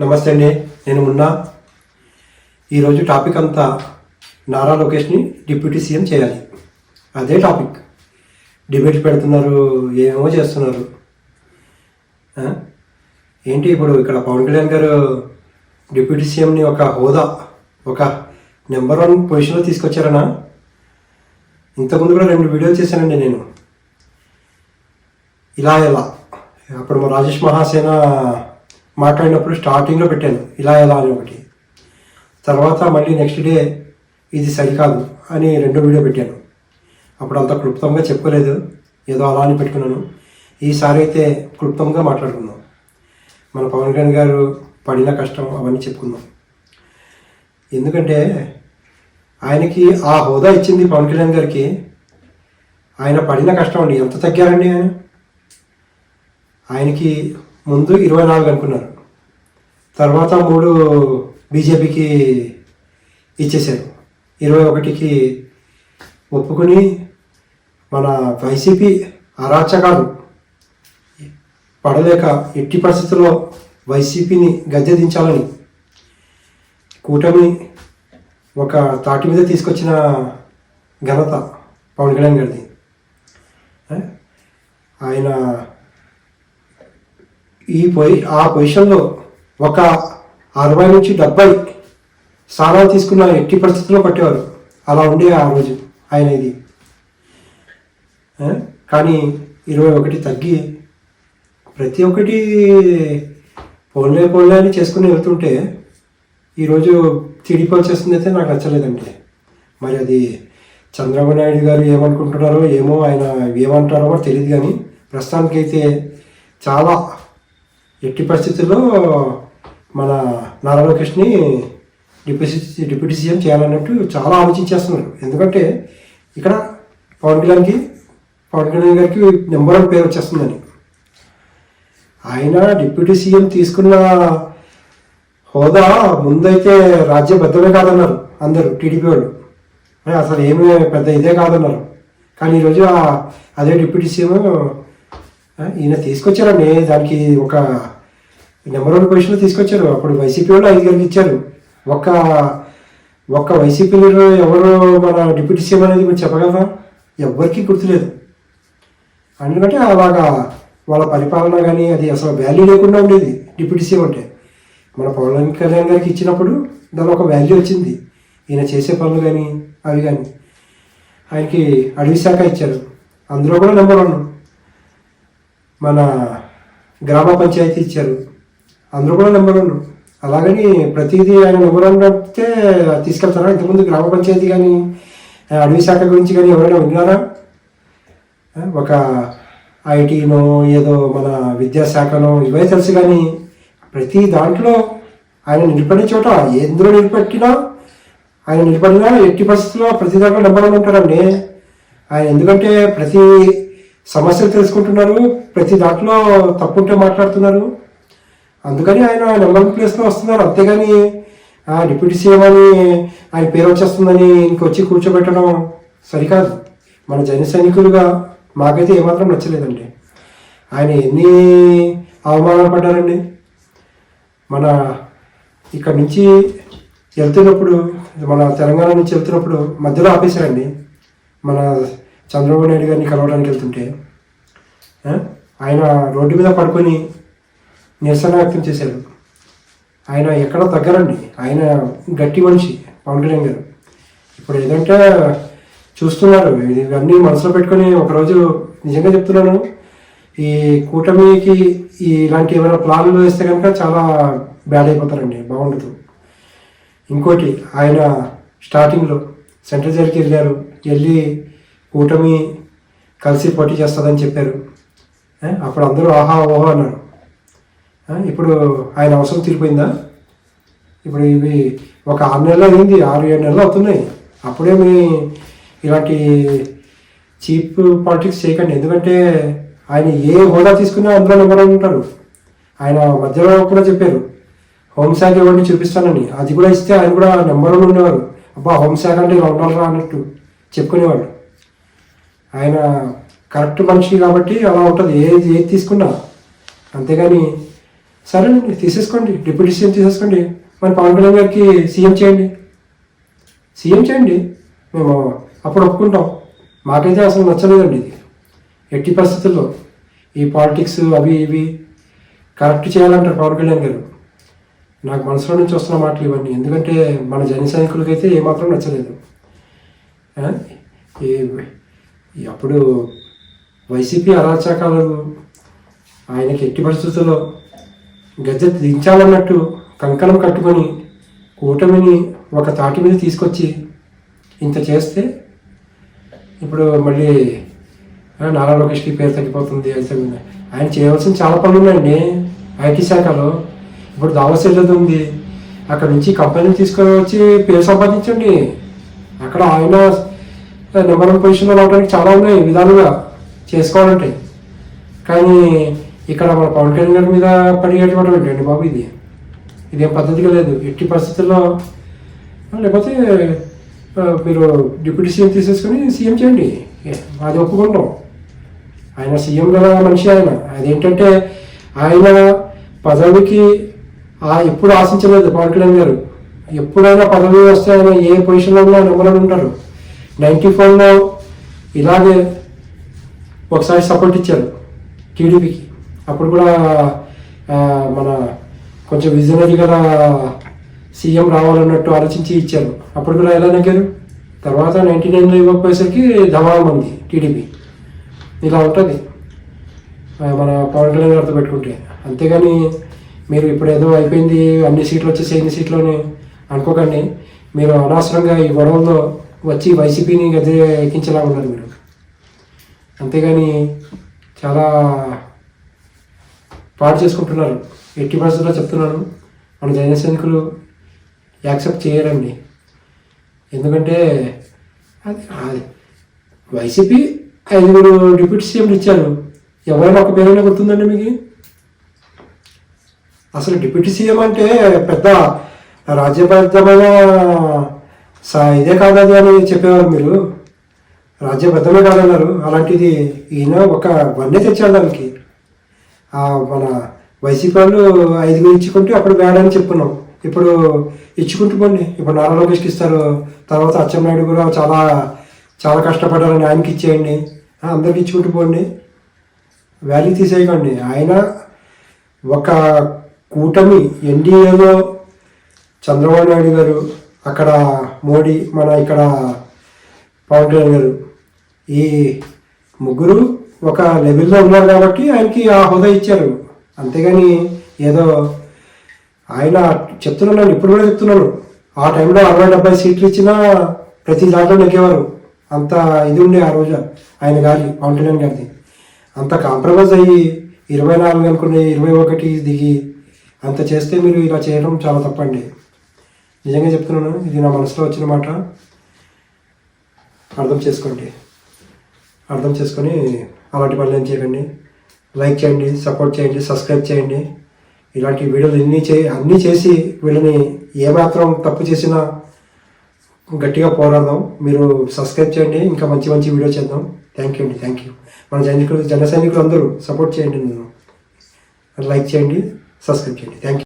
నమస్తే అండి. నేను మున్నా. ఈరోజు టాపిక్ అంతా నారా లోకేష్ని డిప్యూటీ సీఎం చేయాలి. అదే టాపిక్. డిబేట్ పెడుతున్నారు ఏమేమో చేస్తున్నారు. ఏంటి ఇప్పుడు ఇక్కడ పవన్ కళ్యాణ్ గారు డిప్యూటీ సీఎంని ఒక హోదా ఒక నెంబర్ వన్ పొజిషన్లో తీసుకొచ్చారనా? ఇంతకుముందు కూడా రెండు వీడియోలు చేశానండి నేను. ఇలా ఎలా? అప్పుడు మా రాజేష్ మహాసేన మాట్లాడినప్పుడు స్టార్టింగ్లో పెట్టాను ఇలా ఎలా అని ఒకటి. తర్వాత మళ్ళీ నెక్స్ట్ డే ఇది సరికాదు అని రెండో వీడియో పెట్టాను. అప్పుడు అంత క్లుప్తంగా చెప్పలేదు ఏదో అలా అని పెట్టుకున్నాను. ఈసారి అయితే క్లుప్తంగా మాట్లాడుకుందాం. మన పవన్ కళ్యాణ్ గారు పడిన కష్టం అవన్నీ చెప్పుకుందాం. ఎందుకంటే ఆయనకి ఆ హోదా ఇచ్చింది పవన్ కళ్యాణ్ గారికి ఆయన పడిన కష్టం అండి. ఎంత తగ్గారండి ఆయన? ఆయనకి ముందు ఇరవై నాలుగు అనుకున్నారు. తర్వాత మూడు బీజేపీకి ఇచ్చేశారు. ఇరవై ఒకటికి ఒప్పుకుని మన వైసీపీ అరాచకాలు పడలేక ఎట్టి పరిస్థితుల్లో వైసీపీని గద్దె దించాలని కూటమి ఒక తాటి మీద తీసుకొచ్చిన ఘనత పవన్ కళ్యాణ్ గారిది. ఆయన ఈ పొయి ఆ పొజిషన్లో ఒక అరవై నుంచి డెబ్బై స్థానాలు తీసుకున్న ఎట్టి పరిస్థితుల్లో పట్టేవారు అలా ఉండే ఆ రోజు ఆయన ఇది కానీ ఇరవై ఒకటి తగ్గి ప్రతి ఒక్కటి పోన్లే పోన్లే అని చేసుకుని వెళ్తుంటే ఈరోజు టీడీపీ వచ్చేస్తుంది అయితే నాకు నచ్చలేదండి. మరి అది చంద్రబాబు నాయుడు గారు ఏమనుకుంటున్నారో ఏమో ఆయన ఏమంటారో కూడా తెలియదు కానీ ప్రస్తుతానికైతే చాలా ఎట్టి పరిస్థితుల్లో మన నారా లోకేష్ని డిప్యూటీ డిప్యూటీ సీఎం చేయాలన్నట్టు చాలా ఆలోచించేస్తున్నారు. ఎందుకంటే ఇక్కడ పవన్ కళ్యాణ్కి పవన్ కళ్యాణ్ గారికి నెంబర్ వన్ పేరు వచ్చేస్తుందని ఆయన డిప్యూటీ సీఎం తీసుకున్న హోదా ముందైతే రాజ్యబద్ధమే కాదన్నారు అందరూ టీడీపీ వాళ్ళు. అసలు ఏమీ పెద్ద ఇదే కాదన్నారు. కానీ ఈరోజు అదే డిప్యూటీ సీఎం ఈయన తీసుకొచ్చారండి. దానికి ఒక నెంబర్ వన్ పొజిషన్లో తీసుకొచ్చారు. అప్పుడు వైసీపీ వాళ్ళు ఐదుగురికి ఇచ్చారు. ఒక్క ఒక్క వైసీపీ లీడర్ ఎవరు మన డిప్యూటీ సీఎం అనేది మీరు చెప్పగలరా? ఎవ్వరికీ గుర్తులేదు. ఎందుకంటే అలాగా వాళ్ళ పరిపాలన కానీ అది అసలు వాల్యూ లేకుండా ఉండేది డిప్యూటీ సీఎం అంటే. మన పవన్ కళ్యాణ్ గారికి ఇచ్చినప్పుడు దాని ఒక వాల్యూ వచ్చింది. ఈయన చేసే పనులు కానీ అవి కానీ. ఆయనకి అడవి శాఖ ఇచ్చారు. అందులో కూడా నెంబర్ వన్ మన గ్రామ పంచాయతీ ఇచ్చారు. అందులో కూడా నెంబర్ వన్ అలాగని ప్రతిదీ ఆయన నెంబర్ వన్ అంటే తీసుకెళ్తారా? ఇంతకుముందు గ్రామ పంచాయతీ కానీ అడవి శాఖ గురించి కానీ ఎవరైనా విన్నారా? ఒక ఐటీనో ఏదో మన విద్యాశాఖనో ఇవే తెలుసు కానీ ప్రతి దాంట్లో ఆయన నిలబడిన చోట ఎందులో నిలబెట్టినా ఆయన నిలబడినా ఎట్టి పరిస్థితుల్లో ప్రతి దాంట్లో నెంబర్ వన్ ఉంటారండి. ఆయన ఎందుకంటే ప్రతి సమస్యలు తెలుసుకుంటున్నారు ప్రతి దాంట్లో తప్పుంటే మాట్లాడుతున్నారు. అందుకని ఆయన నెంబర్ వన్ ప్లేస్లో వస్తున్నారు. అంతేగాని ఆ, డిప్యూటీ సీఎం అని ఆయన పేరు వచ్చేస్తుందని ఇంకొచ్చి కూర్చోబెట్టడం సరికాదు. మన జన సైనికులుగా మాకైతే ఏమాత్రం నచ్చలేదండి. ఆయన ఎన్ని అవమానాలు పడ్డారండి. మన ఇక్కడ నుంచి వెళ్తున్నప్పుడు మన తెలంగాణ నుంచి వెళ్తున్నప్పుడు మధ్యలో ఆపేశారండి. మన చంద్రబాబు నాయుడు గారిని కలవడానికి వెళ్తుంటే ఆయన రోడ్డు మీద పడుకొని నిరసన వ్యక్తం చేశారు ఆయన ఎక్కడ తగ్గరండి. ఆయన గట్టి మనిషి పవన్ కళ్యాణ్ గారు. ఇప్పుడు ఏదంటే చూస్తున్నారు. ఇవన్నీ మనసులో పెట్టుకొని ఒకరోజు నిజంగా చెప్తున్నాను. ఈ కూటమికి ఇలాంటి ఏమైనా ప్లాన్లు వేస్తే కనుక చాలా బ్యాడ్ అయిపోతారండి. బాగుండదు. ఇంకోటి ఆయన స్టార్టింగ్లో సెంట్రల్ జైలుకి వెళ్ళారు. వెళ్ళి కూటమి కలిసి పోటీ చేస్తుందని చెప్పారు. అప్పుడు అందరూ ఆహా ఓహో అన్నారు. ఇప్పుడు ఆయన అవసరం తీరిపోయిందా? ఇప్పుడు ఇవి ఒక ఆరు నెలలు అయింది ఆరు ఏడు నెలలు అవుతున్నాయి. అప్పుడే మీ ఇలాంటి చీప్ పాలిటిక్స్ చేయకండి. ఎందుకంటే ఆయన ఏ హోదా తీసుకున్నా అందులో నెంబర్ ఉంటారు. ఆయన మధ్యలో కూడా చెప్పారు హోంశాఖ ఇవ్వండి చూపిస్తానని. అది కూడా ఇస్తే ఆయన కూడా నెంబర్ వన్ ఉండేవారు. అబ్బా హోంశాఖ అంటే ఇలా ఉండాలరా అన్నట్టు చెప్పుకునేవాడు ఆయన కరెక్ట్ మనిషి కాబట్టి అలా ఉంటుంది. ఏది ఏది తీసుకున్నా అంతేగాని సరేనండి తీసేసుకోండి డిప్యూటీ సీఎం తీసేసుకోండి. మరి పవన్ కళ్యాణ్ గారికి సీఎం చేయండి. సీఎం చేయండి. మేము అప్పుడు ఒప్పుకుంటాం. మాకైతే అసలు నచ్చలేదండి ఇది. ఎట్టి పరిస్థితుల్లో ఈ పాలిటిక్స్ అవి ఇవి కరెక్ట్ చేయాలంటారు పవన్ కళ్యాణ్ గారు. నాకు మనసులో నుంచి వస్తున్న మాటలు ఇవన్నీ. ఎందుకంటే మన జన సైనికులకైతే ఏమాత్రం నచ్చలేదు. అప్పుడు వైసీపీ అరాచకాలు ఆయనకి ఎట్టి పరిస్థితుల్లో గద్దె దించాలన్నట్టు కంకణం కట్టుకొని కూటమిని ఒక తాటి మీద తీసుకొచ్చి ఇంత చేస్తే ఇప్పుడు మళ్ళీ నారా లోకేష్కి పేరు తగ్గిపోతుంది అయితే ఆయన చేయవలసిన చాలా పనులు ఉన్నాయండి ఐటీ శాఖలో. ఇప్పుడు దావస్ వెళ్ళేది ఉంది. అక్కడ నుంచి కంపెనీలు తీసుకొని వచ్చి పేరు సంపాదించండి. అక్కడ ఆయన నెంబర్ వన్ పొజిషన్లో రావడానికి చాలా ఉన్నాయి విధాలుగా చేసుకోవాలంటే. కానీ ఇక్కడ మన పవన్ కళ్యాణ్ గారి మీద పనిగట్టుకోవడం ఏంటండి బాబు ఇది? ఇదేం పద్ధతిగా లేదు. ఎట్టి పరిస్థితుల్లో లేకపోతే మీరు డిప్యూటీ సీఎం తీసేసుకొని సీఎం చేయండి. అది ఒప్పుకుంటాం. ఆయన సీఎం గల మనిషి ఆయన. అదేంటంటే ఆయన పదవికి ఎప్పుడు ఆశించలేదు పవన్ కళ్యాణ్ గారు. ఎప్పుడైనా పదవి వస్తే ఆయన ఏ పొజిషన్లో ఉన్నా నెంబర్ ఉంటారు. నైంటీ ఫోర్లో ఇలాగే ఒకసారి సపోర్ట్ ఇచ్చారు టీడీపీకి. అప్పుడు కూడా మన కొంచెం విజనరీ గల సీఎం రావాలన్నట్టు ఆలోచించి ఇచ్చారు. అప్పుడు కూడా ఎలా నెగ్గారు? తర్వాత నైన్టీ నైన్లో ఇవ్వకపోయేసరికి ధమాలం ఉంది టీడీపీ. ఇలా ఉంటుంది. మన పవన్ కళ్యాణ్ గారితో పెట్టుకుంటే. అంతేగాని మీరు ఇప్పుడు ఏదో అయిపోయింది అన్ని సీట్లు వచ్చేసి ఎన్ని సీట్లోని అనుకోకండి. మీరు అనవసరంగా ఈ గొడవల్లో వచ్చి వైసీపీని గది ఎక్కించేలా ఉన్నారు మీరు. అంతేగాని చాలా పాడు చేసుకుంటున్నారు. ఎట్టి పరిస్థితుల్లో చెప్తున్నాను మన జైన సైనికులు యాక్సెప్ట్ చేయరండి. ఎందుకంటే అది అది వైసీపీ ఐదుగురు డిప్యూటీ సీఎంలు ఇచ్చారు. ఎవరైనా ఒక పేరైనా గుర్తుందండి మీకు? అసలు డిప్యూటీ సీఎం అంటే పెద్ద రాజ్యబద్ధమైన ఇదే కాదది అని చెప్పేవారు మీరు. రాజ్యబద్ధమే కాదన్నారు. అలాంటిది ఈయన ఒక వన్నే తెచ్చాడు దానికి. మన వైసీపీ వాళ్ళు ఐదుగురు ఇచ్చుకుంటే అప్పుడు వేడని చెప్పుకున్నాం ఇప్పుడు ఇచ్చుకుంటూ పోండి. ఇప్పుడు నారా లోకేష్కి ఇస్తారు. తర్వాత అచ్చెన్నాయుడు కూడా చాలా చాలా కష్టపడ్డారని ఆయనకి ఇచ్చేయండి. అందరికి ఇచ్చుకుంటూ పోండి. వ్యాలీ తీసేయకండి. ఆయన ఒక కూటమి ఎన్డీఏలో చంద్రబాబు నాయుడు గారు అక్కడ మోడీ మన ఇక్కడ పవన్ కళ్యాణ్ గారు ఈ ముగ్గురు ఒక లెవెల్లో ఉన్నారు కాబట్టి ఆయనకి ఆ హోదా ఇచ్చారు. అంతేగాని ఏదో ఆయన చెప్తున్నాను ఇప్పుడు కూడా చెప్తున్నాను ఆ టైంలో అరవై డెబ్బై సీట్లు ఇచ్చినా ప్రతి దాంట్లో నెగ్గేవారు. అంత ఇది ఉండే ఆ రోజు ఆయన గారి పవన్ కళ్యాణ్ గారిది. అంత కాంప్రమైజ్ అయ్యి ఇరవై నాలుగు అనుకునే ఇరవై ఒకటి దిగి అంత చేస్తే మీరు ఇలా చేయడం చాలా తప్పండి. నిజంగా చెప్తున్నాను ఇది నా మనసులో వచ్చిన మాట. అర్థం చేసుకోండి. అర్థం చేసుకొని అలాంటి పనులు ఏం చేయకండి. లైక్ చేయండి సపోర్ట్ చేయండి సబ్స్క్రైబ్ చేయండి. ఇలాంటి వీడియోలు ఎన్ని చే అన్నీ చేసి వీళ్ళని ఏమాత్రం తప్పు చేసినా గట్టిగా పోరాడదాం. మీరు సబ్స్క్రైబ్ చేయండి ఇంకా మంచి మంచి వీడియో చేద్దాం. థ్యాంక్ యూ అండి థ్యాంక్ యూ మన సైనికులు జన సైనికులు అందరూ సపోర్ట్ చేయండి నన్ను. లైక్ చేయండి సబ్స్క్రైబ్ చేయండి. Thank you